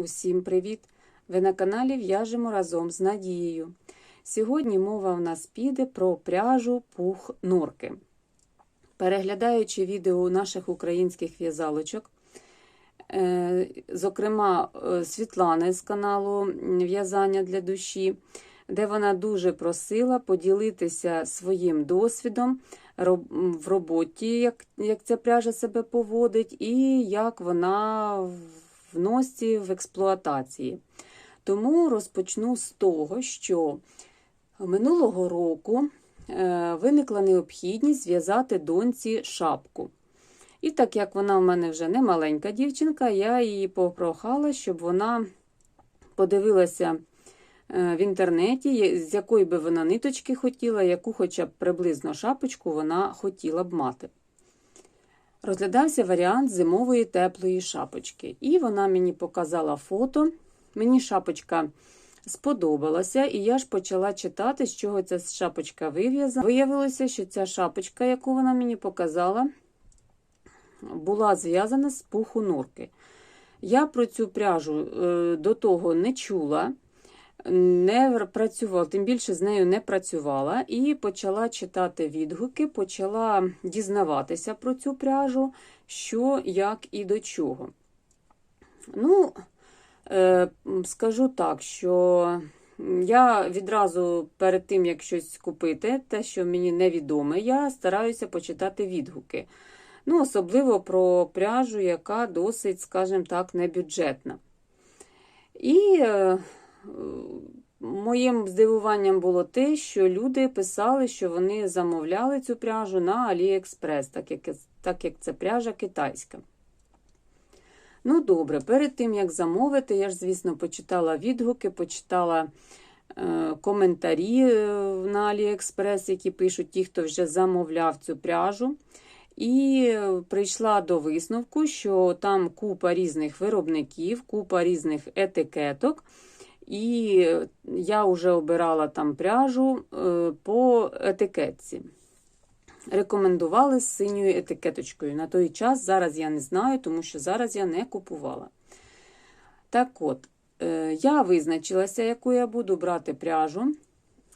Усім привіт! Ви на каналі В'яжемо разом з Надією. Сьогодні мова в нас піде про пряжу пух норки. Переглядаючи відео наших українських в'язалочок, е, зокрема е, Світлани з каналу В'язання для душі, де вона дуже просила поділитися своїм досвідом в роботі, як ця пряжа себе поводить, і як вона в носці в експлуатації. Тому розпочну з того, що минулого року е, виникла необхідність зв'язати доньці шапку. І так як вона в мене вже не маленька дівчинка, я її попрохала, щоб вона подивилася е, в інтернеті, з якої би вона ниточки хотіла, яку хоча б приблизно шапочку вона хотіла б мати. Розглядався варіант зимової теплої шапочки. І вона мені показала фото. Мені шапочка сподобалася, і я ж почала читати, з чого ця шапочка вив'язана. Виявилося, що ця шапочка, яку вона мені показала, була зв'язана з пуху норки. Я про цю пряжу е, до того не чула не працювала, тим більше з нею не працювала, і почала читати відгуки, почала дізнаватися про цю пряжу, що, як і до чого. Ну, е, скажу так, що я відразу перед тим, як щось купити, те, що мені невідоме, я стараюся почитати відгуки. Ну, Особливо про пряжу, яка досить, скажімо так, небюджетна. І е, Моїм здивуванням було те, що люди писали, що вони замовляли цю пряжу на Аліекспрес, так як так як це пряжа китайська. Ну, добре, перед тим, як замовити, я ж, звісно, почитала відгуки, почитала е, коментарі е, на Аліекспрес, які пишуть ті, хто вже замовляв цю пряжу. І прийшла до висновку, що там купа різних виробників, купа різних етикеток. І я вже обирала там пряжу е, по етикетці. Рекомендували з синьою етикеточкою. На той час, зараз я не знаю, тому що зараз я не купувала. Так от, е, я визначилася, яку я буду брати пряжу.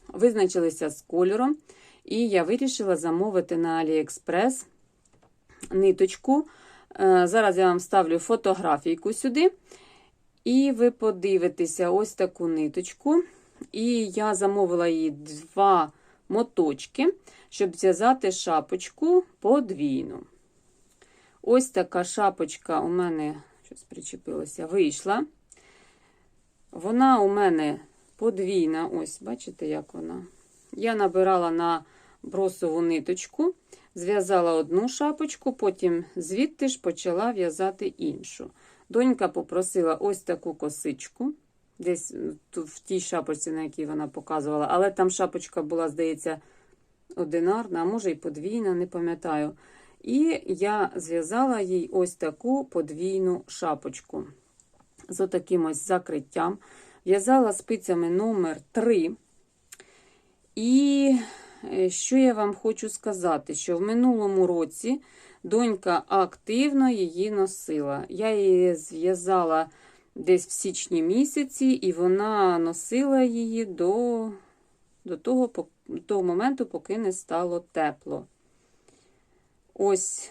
Визначилася з кольором, і я вирішила замовити на AliExpress ниточку. Е, зараз я вам ставлю фотографійку сюди. І ви подивитеся ось таку ниточку. І я замовила її два моточки, щоб зв'язати шапочку подвійну. Ось така шапочка у мене, щось причепилося, вийшла. Вона у мене подвійна, ось, бачите, як вона. Я набирала на бросову ниточку, зв'язала одну шапочку, потім звідти ж почала в'язати іншу. Донька попросила ось таку косичку, десь в тій шапочці, на якій вона показувала, але там шапочка була, здається, одинарна, а може і подвійна, не пам'ятаю. І я зв'язала їй ось таку подвійну шапочку з отаким ось закриттям. В'язала спицями номер 3. І е, що я вам хочу сказати, що в минулому році Донька активно її носила. Я її зв'язала десь в січні місяці, і вона носила її до до того, того моменту, поки не стало тепло. Ось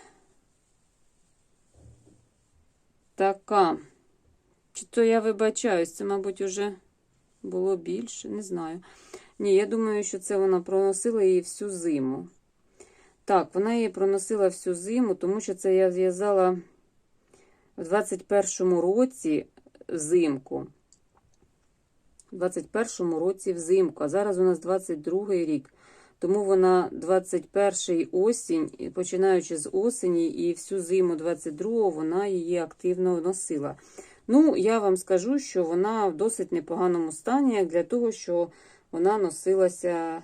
така. Чи то я вибачаюсь, це, мабуть, уже було більше, не знаю. Ні, я думаю, що це вона проносила її всю зиму. Так, вона її проносила всю зиму, тому що це я зв'язала в 21-му році взимку. У 21-му році взимку, а зараз у нас 22-й рік. Тому вона 21-й осінь, починаючи з осені, і всю зиму 22-го вона її активно носила. Ну, я вам скажу, що вона в досить непоганому стані, як для того, що вона носилася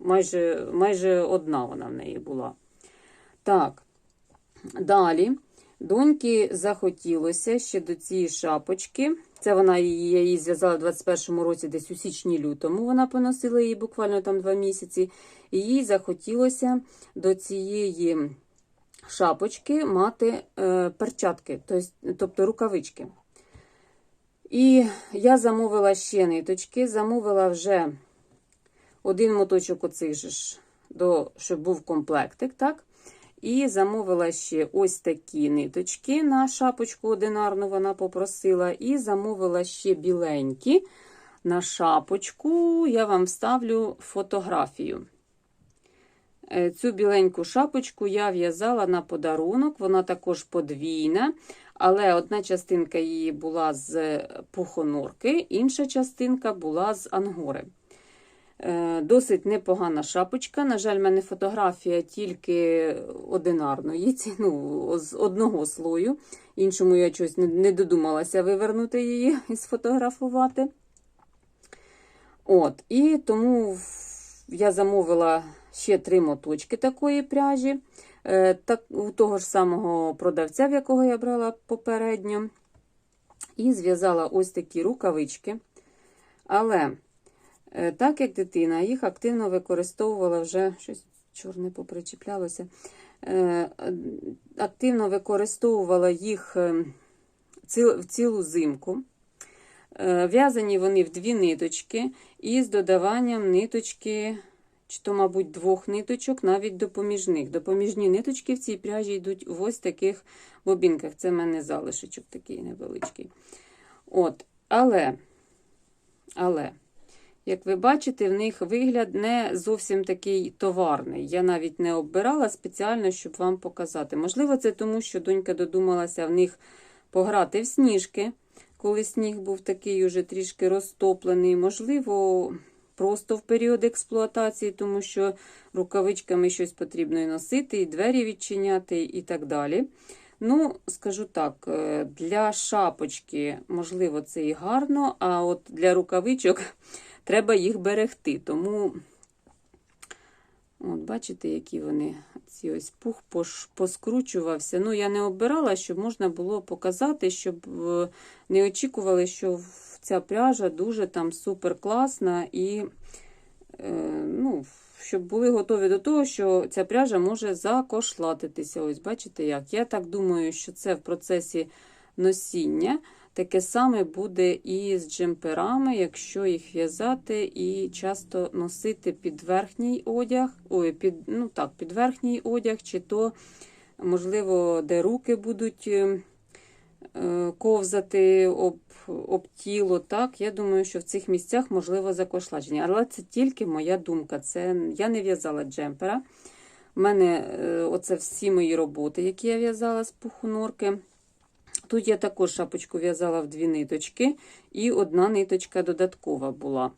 майже майже одна вона в неї була. Так, далі доньки захотілося ще до цієї шапочки. Це вона її, я її зв'язала в 21-му році, десь у січні-лютому. Вона поносила її буквально там два місяці. І їй захотілося до цієї шапочки мати е, перчатки, тобто рукавички. І я замовила ще ниточки, замовила вже один моточок оцих же ж, до, щоб був комплектик, так? І замовила ще ось такі ниточки на шапочку одинарну вона попросила. І замовила ще біленькі на шапочку. Я вам вставлю фотографію. Е, Цю біленьку шапочку я в'язала на подарунок, вона також подвійна, але одна частинка її була з пухонорки, інша частинка була з ангори. Е, Досить непогана шапочка. На жаль, в мене фотографія тільки одинарної, ну, з одного слою. Іншому я щось не, додумалася вивернути її і сфотографувати. От, І тому я замовила ще три моточки такої пряжі. Е, Так, у того ж самого продавця, в якого я брала попередньо. І зв'язала ось такі рукавички. Але Так як дитина їх активно використовувала вже щось чорне попричіплялося. е, Активно використовувала їх е, в цілу зимку. Е, В'язані вони в дві ниточки і з додаванням ниточки, чи то, мабуть, двох ниточок, навіть допоміжних. Допоміжні ниточки в цій пряжі йдуть в ось таких бобінках. Це в мене залишечок такий невеличкий. От, але, але. Як ви бачите, в них вигляд не зовсім такий товарний. Я навіть не оббирала спеціально, щоб вам показати. Можливо, це тому, що донька додумалася в них пограти в сніжки, коли сніг був такий уже трішки розтоплений. Можливо, просто в період експлуатації, тому що рукавичками щось потрібно і носити, і двері відчиняти, і так далі. Ну, скажу так, е, для шапочки, можливо, це і гарно, а от для рукавичок треба їх берегти. Тому, от, бачите, які вони, ці ось пух поскручувався. Ну, я не обирала, щоб можна було показати, щоб е, не очікували, що ця пряжа дуже там супер класна і е, ну, щоб були готові до того, що ця пряжа може закошлатитися. Ось, бачите як? Я так думаю, що це в процесі носіння. Таке саме буде і з джемперами, якщо їх в'язати і часто носити під верхній одяг, ой, під, ну так, під верхній одяг, чи то, можливо, де руки будуть е, е, ковзати об, об тіло. Так, я думаю, що в цих місцях можливо закошладження. Але це тільки моя думка. Це Я не в'язала джемпера. У мене е, оце всі мої роботи, які я в'язала з пухонорки. Тут я також шапочку в'язала в дві ниточки, і одна ниточка додаткова була.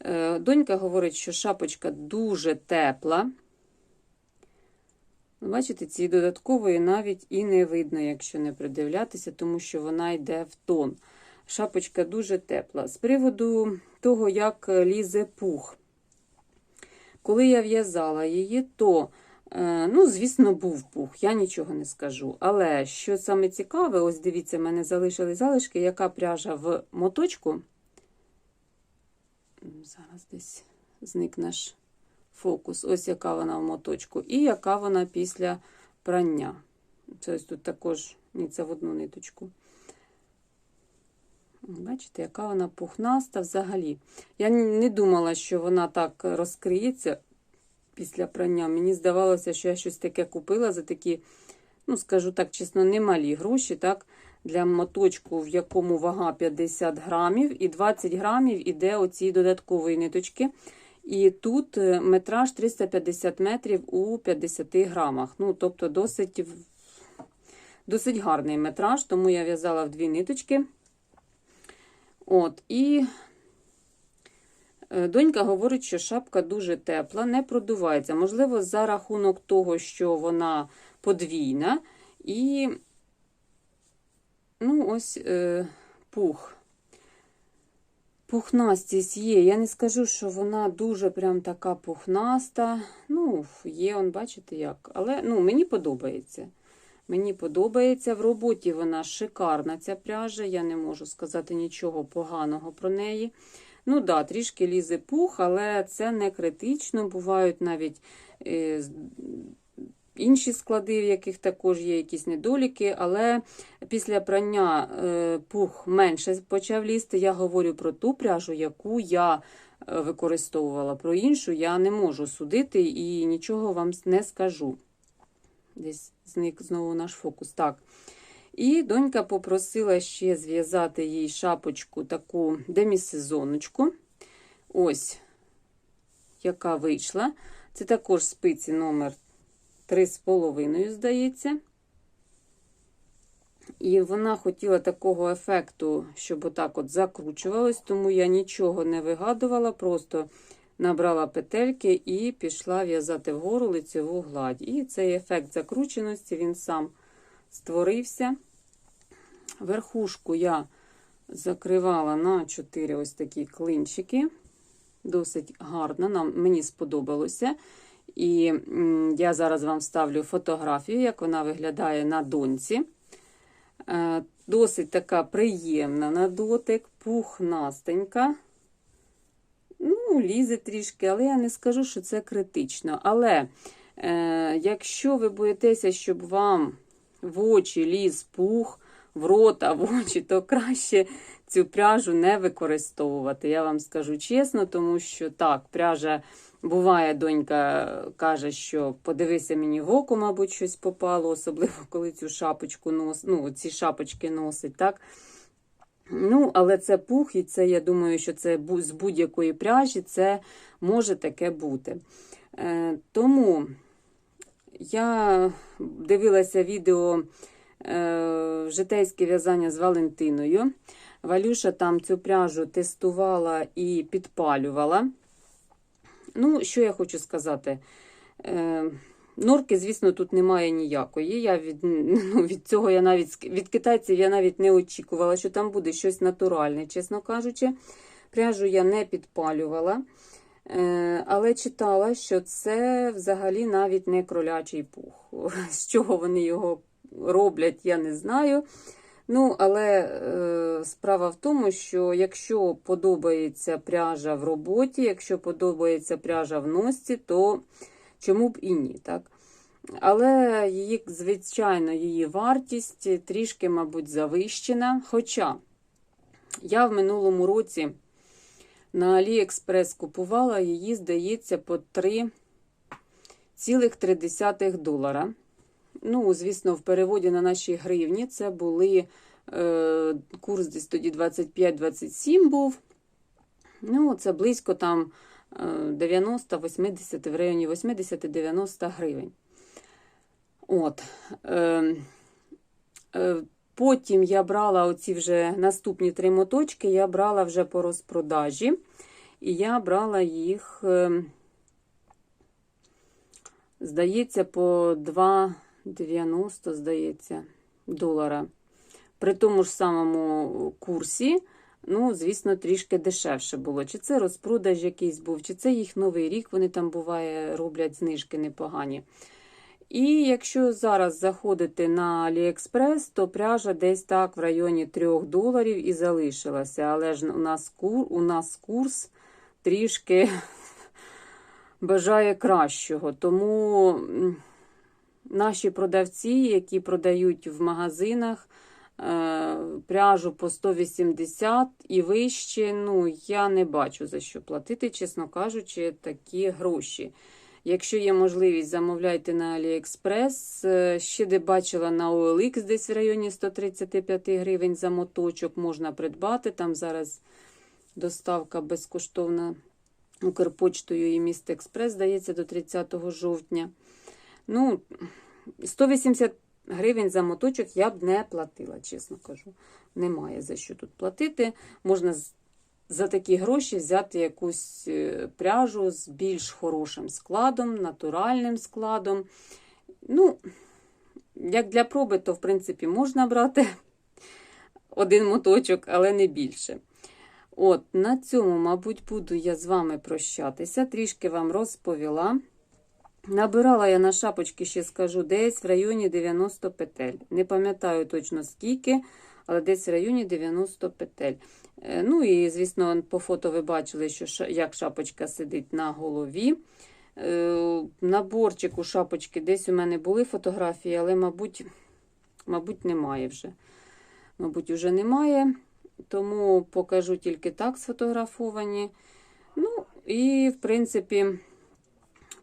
Е, Донька говорить, що шапочка дуже тепла. Бачите, цієї додаткової навіть і не видно, якщо не придивлятися, тому що вона йде в тон. Шапочка дуже тепла. З приводу того, як лізе пух. Коли я в'язала її, то Ну, звісно, був пух, я нічого не скажу. Але що саме цікаве, ось дивіться, в мене залишили залишки, яка пряжа в моточку. Зараз десь зник наш фокус. Ось яка вона в моточку, і яка вона після прання. Це ось тут також ні, це в одну ниточку. Бачите, яка вона пухнаста взагалі. Я не думала, що вона так розкриється після прання. Мені здавалося, що я щось таке купила за такі, ну, скажу так чесно, немалі гроші, так, для моточку, в якому вага 50 грамів, і 20 грамів іде оці додаткової ниточки. І тут е, метраж 350 метрів у 50 грамах. Ну, тобто досить, досить гарний метраж, тому я в'язала в дві ниточки. От, і Донька говорить, що шапка дуже тепла, не продувається. Можливо, за рахунок того, що вона подвійна, і ну, ось е, пух. Пухнастість є. Я не скажу, що вона дуже прям така пухнаста. Ну, є, он, бачите, як. Але ну, мені подобається. Мені подобається. В роботі вона шикарна, ця пряжа. Я не можу сказати нічого поганого про неї. Ну да, трішки лізе пух, але це не критично. Бувають навіть е, інші склади, в яких також є якісь недоліки, але після прання е, пух менше почав лізти. Я говорю про ту пряжу, яку я е, використовувала. Про іншу я не можу судити і нічого вам не скажу. Десь зник знову наш фокус. Так. І донька попросила ще зв'язати їй шапочку, таку демісезоночку. Ось, яка вийшла. Це також спиці номер 3,5, здається. І вона хотіла такого ефекту, щоб отак от закручувалось, тому я нічого не вигадувала, просто набрала петельки і пішла в'язати вгору лицеву гладь. І цей ефект закрученості він сам створився. Верхушку я закривала на 4 ось такі клинчики. Досить гарно, нам, мені сподобалося. І я зараз вам ставлю фотографію, як вона виглядає на доньці. Е, Досить така приємна на дотик, пухнастенька. Ну, лізе трішки, але я не скажу, що це критично. Але е, якщо ви боїтеся, щоб вам в очі ліз пух, в рота, в очі, то краще цю пряжу не використовувати. Я вам скажу чесно, тому що так, пряжа буває, донька каже, що подивися мені в око, мабуть, щось попало, особливо коли цю шапочку нос, ну, ці шапочки носить. так. Ну, але це пух, і це, я думаю, що це з будь-якої пряжі це може таке бути. Е, тому я дивилася відео житейське в'язання з Валентиною. Валюша там цю пряжу тестувала і підпалювала. Ну, що я хочу сказати? Е, Норки, звісно, тут немає ніякої. Я від, ну, від цього я навіть від китайців я навіть не очікувала, що там буде щось натуральне, чесно кажучи. Пряжу я не підпалювала, е, але читала, що це взагалі навіть не кролячий пух. З чого вони його роблять, я не знаю. Ну, але е, справа в тому, що якщо подобається пряжа в роботі, якщо подобається пряжа в носці, то чому б і ні, так? Але її, звичайно, її вартість трішки, мабуть, завищена. Хоча я в минулому році на AliExpress купувала її, здається, по 3,3 долара. Ну, звісно, в переводі на наші гривні це були е, курс десь тоді 25-27 був. Ну, це близько там е, 90-80 в районі 80-90 гривень. От. Е, е, потім я брала оці вже наступні три моточки, я брала вже по розпродажі. І я брала їх, е, здається, по 2,90, здається, долара. При тому ж самому курсі, ну, звісно, трішки дешевше було. Чи це розпродаж якийсь був, чи це їх новий рік, вони там буває, роблять знижки непогані. І якщо зараз заходити на AliExpress, то пряжа десь так в районі 3 доларів і залишилася. Але ж у нас, кур, у нас курс трішки бажає кращого. Тому наші продавці, які продають в магазинах е, пряжу по 180 і вище, ну, я не бачу за що платити, чесно кажучи, такі гроші. Якщо є можливість, замовляйте на AliExpress. Е, Ще де бачила на OLX десь в районі 135 гривень за моточок можна придбати. Там зараз доставка безкоштовна Укрпочтою і міст Експрес, здається, до 30 жовтня. Ну, 180 гривень за моточок я б не платила, чесно кажу. Немає за що тут платити. Можна за такі гроші взяти якусь е, пряжу з більш хорошим складом, натуральним складом. Ну, як для проби, то, в принципі, можна брати один моточок, але не більше. От, на цьому, мабуть, буду я з вами прощатися. Трішки вам розповіла. Набирала я на шапочки, ще скажу, десь в районі 90 петель. Не пам'ятаю точно скільки, але десь в районі 90 петель. Е, Ну і, звісно, по фото ви бачили, що як шапочка сидить на голові. е, наборчику шапочки. Десь у мене були фотографії, але, мабуть, мабуть, немає вже. Мабуть, вже немає. Тому покажу тільки так сфотографовані. Ну, і, в принципі,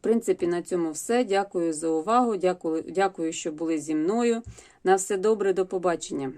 принципі, на цьому все. Дякую за увагу. Дякую, дякую, що були зі мною. На все добре, до побачення.